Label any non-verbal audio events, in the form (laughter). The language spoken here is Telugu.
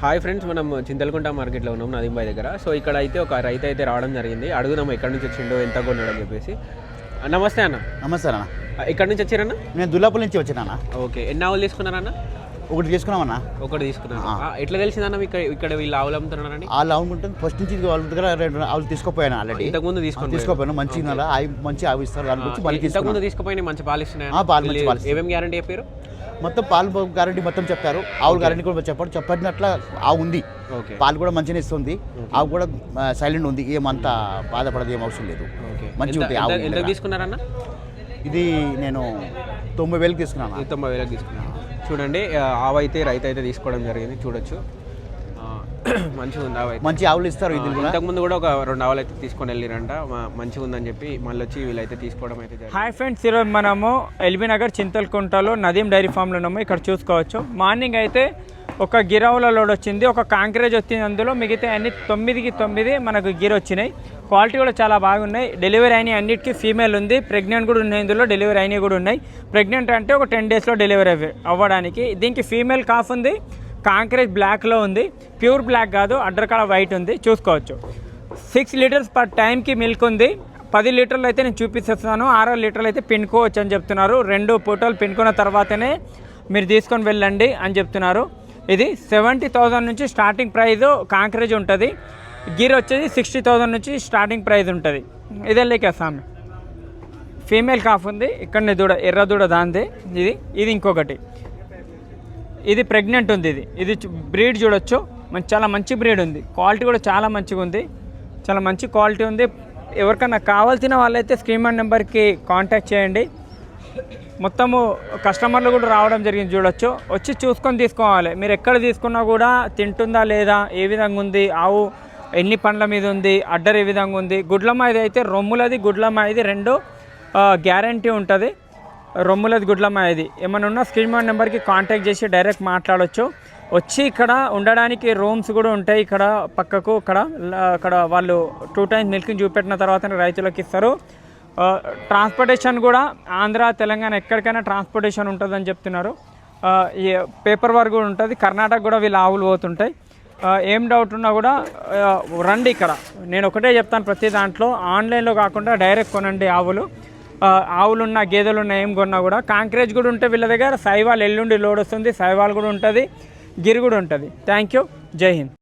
హాయ్ ఫ్రెండ్స్ మనం చింతలకుంట మార్కెట్లో ఉన్నాం నదీంబాయ్ దగ్గర. సో ఇక్కడ అయితే ఒక రైతు అయితే రావడం జరిగింది. అడుగుదాం ఎక్కడి నుంచి వచ్చిండో ఎంత కొన్నాడు అని చెప్పేసి. నమస్తే అన్న. నమస్తే అన్న. ఎక్కడి నుంచి వచ్చారన్న? నేను దుల్లాపల్లి నుంచి వచ్చినా ఓకే ఎన్ని ఆవులు తీసుకున్నారన్న ఒకటి తీసుకున్నామన్నా ఒకటి తీసుకున్నారు? ఆ, ఎట్లా తెలిసిందన్న ఇక్కడ ఇక్కడ వీళ్ళు ఆవులు అమ్ముతున్నారని? వాళ్ళు అవునుకుంటుంది ఫస్ట్ నుంచి వాళ్ళ దగ్గర రెండు ఆవులు తీసుకుపోయాను ఆల్రెడీ ఇంతకుముందు తీసుకుని తీసుకోపోయాను. మంచి మంచి ఆవు ఇస్తారు. దాని గురించి మళ్ళీ ఇంతకుముందు తీసుకుపోయిన మంచి పాలు ఇస్తున్నాయి పాలు ఏమేమి గ్యారంటీ చెప్పారు మొత్తం పాలు గ్యారంటీ మొత్తం చెప్పారు. ఆవుల గ్యారంటీ కూడా చెప్పారు. చెప్పినట్ల ఆవు ఉంది. ఓకే. పాలు కూడా మంచిగా ఇస్తుంది. ఆవు కూడా సైలెంట్ ఉంది. ఏమంత బాధపడదు ఏం అవసరం లేదు. ఓకే. మంచిగా ఉంటాయి ఆవు తీసుకున్నారన్న? ఇది నేను తొంభై వేలకు తీసుకున్నాను. తొంభై వేలకు తీసుకున్నాను. చూడండి ఆవు అయితే రైతు అయితే తీసుకోవడం జరిగింది. చూడొచ్చు. (clears throat) మంచిగా ఉంది ఆవు మంచి ఆవులు ఇస్తారు ఇది కూడా? ఇంతకుముందు కూడా ఒక రెండు ఆవులు అయితే తీసుకొని వెళ్ళిరంట. మంచిగా ఉందని చెప్పి మళ్ళీ వచ్చి వీళ్ళైతే తీసుకోవడం అయితే జరిగింది. హాయ్ ఫ్రెండ్స్ ఈరోజు మనము ఎల్బీ నగర్ చింతలకుంటలో నదీం డైరీ ఫామ్లో ఉన్నాము. ఇక్కడ చూసుకోవచ్చు. మార్నింగ్ అయితే ఒక గిరవుల లోడ్ వచ్చింది. ఒక కాంక్రేజ్ వచ్చింది. అందులో మిగతా అన్ని తొమ్మిదికి తొమ్మిది మనకు గిర్ వచ్చినాయి. క్వాలిటీ కూడా చాలా బాగున్నాయి. డెలివరీ అయిన అన్నిటికీ ఫీమేల్ ఉంది. ప్రెగ్నెంట్ కూడా ఉన్నాయి ఇందులో. డెలివరీ అయినవి కూడా ఉన్నాయి. ప్రెగ్నెంట్ అంటే ఒక టెన్ డేస్లో డెలివరీ అవ్వ- అవ్వడానికి. దీనికి ఫీమేల్ కాఫ్ ఉంది. కాంక్రేజ్ బ్లాక్లో ఉంది. ప్యూర్ బ్లాక్ కాదు అడ్డర్ వైట్ ఉంది. చూసుకోవచ్చు. సిక్స్ లీటర్స్ పర్ టైంకి మిల్క్ ఉంది. పది లీటర్లు అయితే నేను చూపిస్తున్నాను ఆరో లీటర్లు అయితే పిండుకోవచ్చు అని చెప్తున్నారు. రెండు ఫోటోలు పిండుకున్న తర్వాతనే మీరు తీసుకొని వెళ్ళండి అని చెప్తున్నారు. ఇది సెవెంటీ థౌజండ్ నుంచి స్టార్టింగ్ ప్రైస్ కాంక్రేజ్ ఉంటుంది. గీర్ వచ్చేది సిక్స్టీ థౌజండ్ నుంచి స్టార్టింగ్ ప్రైస్ ఉంటుంది. ఇదే లేక సామె ఫీమేల్ కాఫ్ ఉంది. ఇక్కడ దూడ ఎర్ర దూడ దాంది. ఇది ఇది ఇంకొకటి. ఇది ప్రెగ్నెంట్ ఉంది ఇది. ఇది బ్రీడ్ చూడొచ్చు. మంచి చాలా మంచి బ్రీడ్ ఉంది. క్వాలిటీ కూడా చాలా మంచిగా ఉంది. చాలా మంచి క్వాలిటీ ఉంది. ఎవరికన్నా కావాల్సిన వాళ్ళైతే స్క్రీన్ అండ్ నెంబర్కి కాంటాక్ట్ చేయండి. మొత్తము కస్టమర్లు కూడా రావడం జరిగింది చూడొచ్చు. వచ్చి చూసుకొని తీసుకోవాలి. మీరు ఎక్కడ తీసుకున్నా కూడా తింటుందా లేదా ఏ విధంగా ఉంది ఆవు ఎన్ని పండ్ల మీద ఉంది అడ్డర్ ఏ విధంగా ఉంది. గుడ్లమాయిది అయితే రొమ్ములది గుడ్లమాయిది రెండు గ్యారంటీ ఉంటుంది. రొమ్ములది గుడ్లమాయిది ఏమైనా ఉన్నా స్క్రీన్ మీద నెంబర్కి కాంటాక్ట్ చేసి డైరెక్ట్ మాట్లాడవచ్చు వచ్చి ఇక్కడ ఉండడానికి రూమ్స్ కూడా ఉంటాయి ఇక్కడ పక్కకు. ఇక్కడ అక్కడ వాళ్ళు టూ టైమ్స్ మిల్కింగ్ చూపెట్టిన తర్వాత రైతులకు ఇస్తారు. ట్రాన్స్పోర్టేషన్ కూడా ఆంధ్ర తెలంగాణ ఎక్కడికైనా ట్రాన్స్పోర్టేషన్ ఉంటుందని చెప్తున్నారు. ఈ పేపర్ వర్క్ కూడా ఉంటుంది. కర్ణాటక కూడా వీళ్ళు ఆవులు పోతుంటాయి. ఏం డౌట్ ఉన్నా కూడా రండి ఇక్కడ. నేను ఒకటే చెప్తాను ప్రతి దాంట్లో. ఆన్లైన్లో కాకుండా డైరెక్ట్ కొనండి ఆవులు. ఆవులున్న గేదెలున్న ఏం కొన్నా కూడా కాంక్రేజ్ కూడా ఉంటే వీళ్ళ దగ్గర సైవాల్ ఎల్లుండి లోడ్ వస్తుంది సైవాల్ కూడా ఉంటుంది గిరి కూడా ఉంటుంది. థ్యాంక్ యూ జై హింద్.